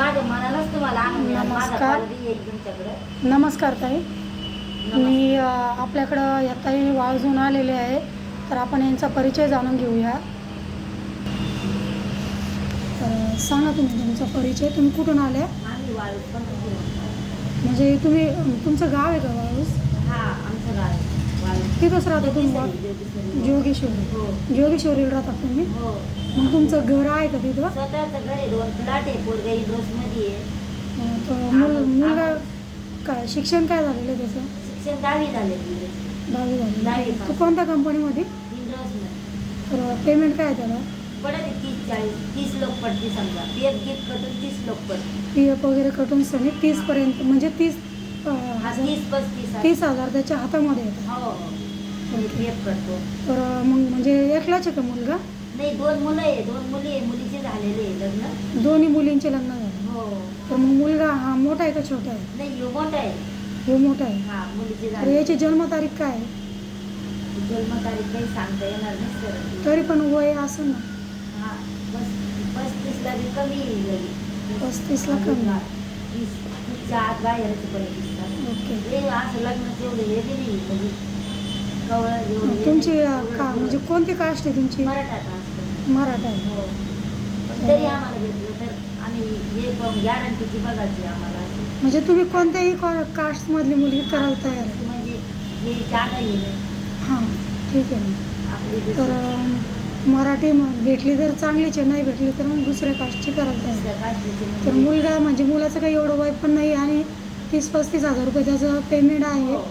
माझ्या मनालाच तुम्हाला आनंद मिळाला. माझा नमस्कार. कॉल बी येईल तुमच्याकडे. नमस्कार ताई. मी अ, आपल्याकडं या ताई वाळजून आलेले आहे. तर आपण यांचा परिचय जाणून घेऊया. तर सांगा तुम्ही तुमचा परिचय. तुम्ही कुठून आले? आम्ही वाळू पण म्हणजे तुम्ही तुमचं गाव आहे का वाळूस हा आमचं गाव आहे. तिथंच राहता तुम्ही जोगेश्वरी. हो जोगेश्वरीला राहता तुम्ही? हो. मग तुमचं घर आहे का तिथं? मुलगा काय शिक्षण काय झालेलं त्याचं? शिक्षण दहावी झाले. दहावी झाली कोणत्या कंपनीमध्ये? तर पेमेंट काय त्याला? पडत तीस चाळीस तीस लोक पडते समजा. पी एफ गिफ्ट करून तीस लोक पडते. पी एफ वगैरे कटून तीसपर्यंत म्हणजे तीस हा तीस पस्तीस. तीस हजार त्याच्या हातामध्ये येतात हो. एफ करतो. तर मग म्हणजे एकलाच आहे का मुलगा? नाही दोन मुलं आहे. दोन मुली आहे. मुलीचे झालेले आहे लग्न. दोन्ही मुलींचे लग्न झाले. हो. तर मग मुलगा हा मोठा आहे का छोटा आहे? नाही ह्यो मोठा आहे. हे मोठा आहे. हा मुलीचे तर झाले याची जन्मतारीख काय आहे? जन्मतारीख काही सांगता येणार नाही सर. तरी पण वय असं ना. हा बस पस्तीसला बी कमी येईल पस्तीसला कमी. तीस तीसच्या आत बाहेरच दिसतात ओके. हे असं लग्नाचं एवढं हे बी नाही म्हणजे तुमची का म्हणजे कोणती कास्ट आहे तुमची? मराठा हो. पण तरी आम्हाला भेटलं तर आम्ही हे पण गॅरंटीची बघायची आम्हाला अशी. म्हणजे तुम्ही कोणत्याही कास्टमधली मुलगी करायला तयार आहे? म्हणजे हे जागा येईल हां ठीक आहे तर मराठी भेटली तर चांगलीच आहे नाही भेटली तर मग दुसऱ्या कास्टची करायला तयार तर मुलगा म्हणजे मुलाचं काही एवढं वय पण नाही आणि तीस पस्तीस हजार रुपये त्याचं पेमेंट आहे. हो.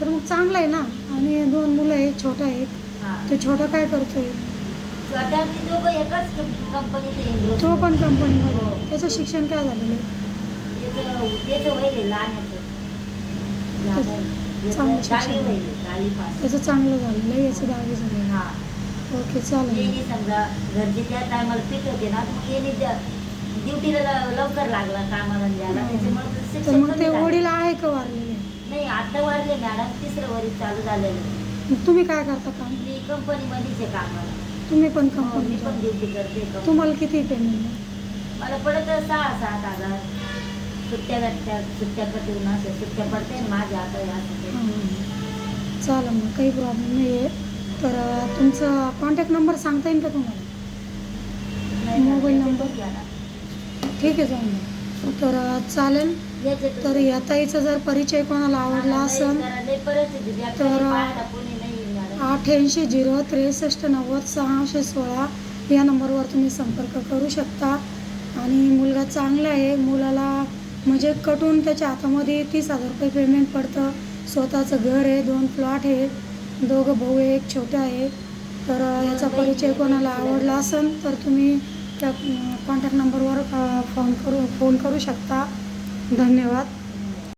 तर मग चांगलं आहे ना. आणि दोन मुलं आहेत छोटा आहेत. हा. तो छोटा काय करतोय? ते पण हो. कंपनीमध्ये त्याचं शिक्षण काय झालेलं आहे चांगलं शिक्षण. त्याचं चांगलं झालेलं आहे याचं दहावी झालेलं हा. ओके चालेल. समजा त्या टायमाला पीक होते ना मग ड्युटीला लवकर लागला कामाला द्यायला त्याच्यामुळे तर शिक्षण मग कमी ते झालं. वडील आहे का वारलेले नाही वाढले मॅडम तिसरं वरील चालू झालेलं आहे. तुम्ही काय करता काम? मी कंपनीमध्येच आहे कामाला. तुम्ही पण हो, मी पण कंपनी ड्युटी करते company. तुम्हाला किती पेमेंट मला पडत सहा सात हजार. सुट्ट्या गट्ट्या सुट्ट्या कटून असे सुट्ट्या पडते ना माझ्या आता या चालेल मग काही प्रॉब्लेम नाही आहे तर अं, तुमचा कॉन्टॅक्ट नंबर सांगता येईल का तुम्हाला? Mobile number? ठीक आहे चालेल तर चालेल. तर या ताईचा जर परिचय कोणाला आवडला असेल तर, अठ्ठ्याऐंशी झिरो त्रेसष्ट नव्वद सहाशे सोळा या नंबरवर तुम्ही संपर्क करू शकता. आणि मुलगा चांगला आहे. मुलाला म्हणजे कटून त्याच्या हातामध्ये तीस हजार रुपये पेमेंट पडतं. स्वतःचं घर आहे दोन प्लॉट आहे. दोघं भाऊ आहे एक छोटा आहे. तर याचा परिचय कोणाला आवडला असेल तर तुम्ही त्या कॉन्टॅक्ट नंबरवर फोन करू फोन करू शकता. धन्यवाद.